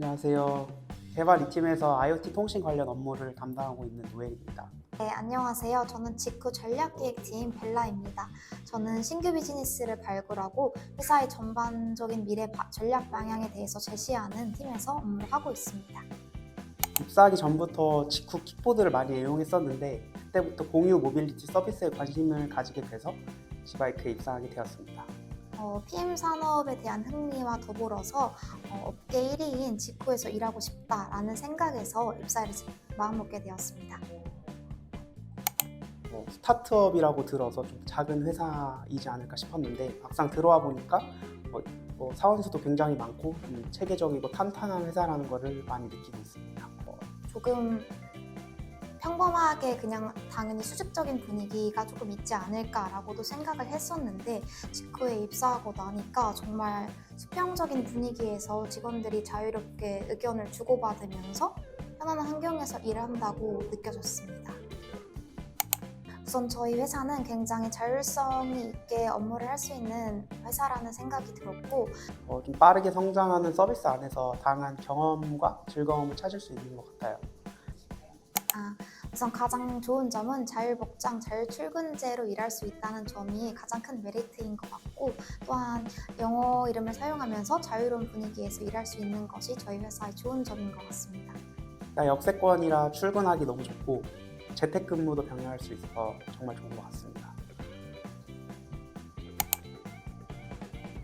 안녕하세요. 개발 2팀에서 IoT 통신 관련 업무를 담당하고 있는 노엘입니다. 네, 안녕하세요. 저는 직구 전략기획팀 벨라입니다. 저는 신규 비즈니스를 발굴하고 회사의 전반적인 미래 바- 전략 방향에 대해서 제시하는 팀에서 업무를 하고 있습니다. 입사하기 전부터 직후 킥보드를 많이 애용했었는데 그때부터 공유 모빌리티 서비스에 관심을 가지게 돼서 지바이크에 입사하게 되었습니다. 어, PM 산업에 대한 흥미와 더불어서 어, 업계 1위인 직구에서 일하고 싶다라는 생각에서 입사를 마음먹게 되었습니다. 뭐 스타트업이라고 들어서 좀 작은 회사이지 않을까 싶었는데 막상 들어와 보니까 뭐, 뭐 사원 수도 굉장히 많고 좀 체계적이고 탄탄한 회사라는 것을 많이 느끼고 있습니다. 뭐 조금 평범하게 그냥 당연히 수직적인 분위기가 조금 있지 않을까라고도 생각을 했었는데 직후에 입사하고 나니까 정말 수평적인 분위기에서 직원들이 자유롭게 의견을 주고받으면서 편안한 환경에서 일한다고 느껴졌습니다. 우선 저희 회사는 굉장히 자율성이 있게 업무를 할 수 있는 회사라는 생각이 들었고 어, 좀 빠르게 성장하는 서비스 안에서 다양한 경험과 즐거움을 찾을 수 있는 것 같아요. 아, 우선 가장 좋은 점은 자율복장, 자율출근제로 일할 수 있다는 점이 가장 큰 메리트인 것 같고 또한 영어 이름을 사용하면서 자유로운 분위기에서 일할 수 있는 것이 저희 회사의 좋은 점인 것 같습니다. 나 역세권이라 출근하기 너무 좋고 재택근무도 병행할 수 있어서 정말 좋은 것 같습니다.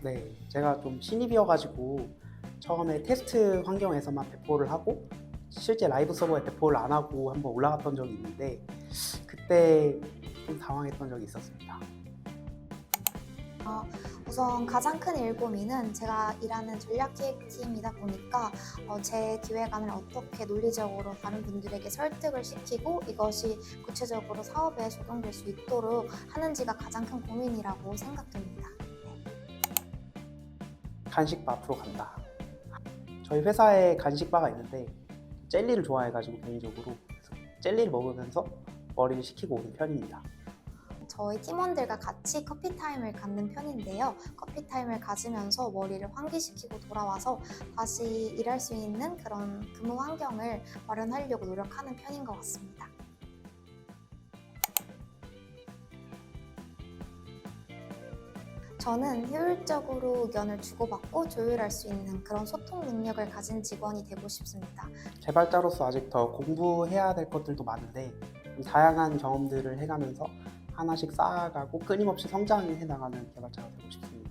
네, 제가 좀 신입이어가지고 처음에 테스트 환경에서만 배포를 하고 실제 라이브 서버에 배포를 안 하고 한번 올라갔던 적이 있는데 그때 좀 당황했던 적이 있었습니다. 우선 가장 큰 일고민은 제가 일하는 전략기획팀이다 보니까 어, 제 기획안을 어떻게 논리적으로 다른 분들에게 설득을 시키고 이것이 구체적으로 사업에 적용될 수 있도록 하는지가 가장 큰 고민이라고 생각됩니다. 간식바 앞으로 간다. 저희 회사에 간식바가 있는데 젤리를 좋아해가지고 개인적으로 그래서 젤리를 먹으면서 머리를 식히고 오는 편입니다. 저희 팀원들과 같이 커피 타임을 갖는 편인데요. 커피 타임을 가지면서 머리를 환기시키고 돌아와서 다시 일할 수 있는 그런 근무 환경을 마련하려고 노력하는 편인 것 같습니다. 저는 효율적으로 의견을 주고받고 조율할 수 있는 그런 소통 능력을 가진 직원이 되고 싶습니다. 개발자로서 아직 더 공부해야 될 것들도 많은데 좀 다양한 경험들을 해가면서 하나씩 쌓아가고 끊임없이 성장해 나가는 개발자가 되고 싶습니다.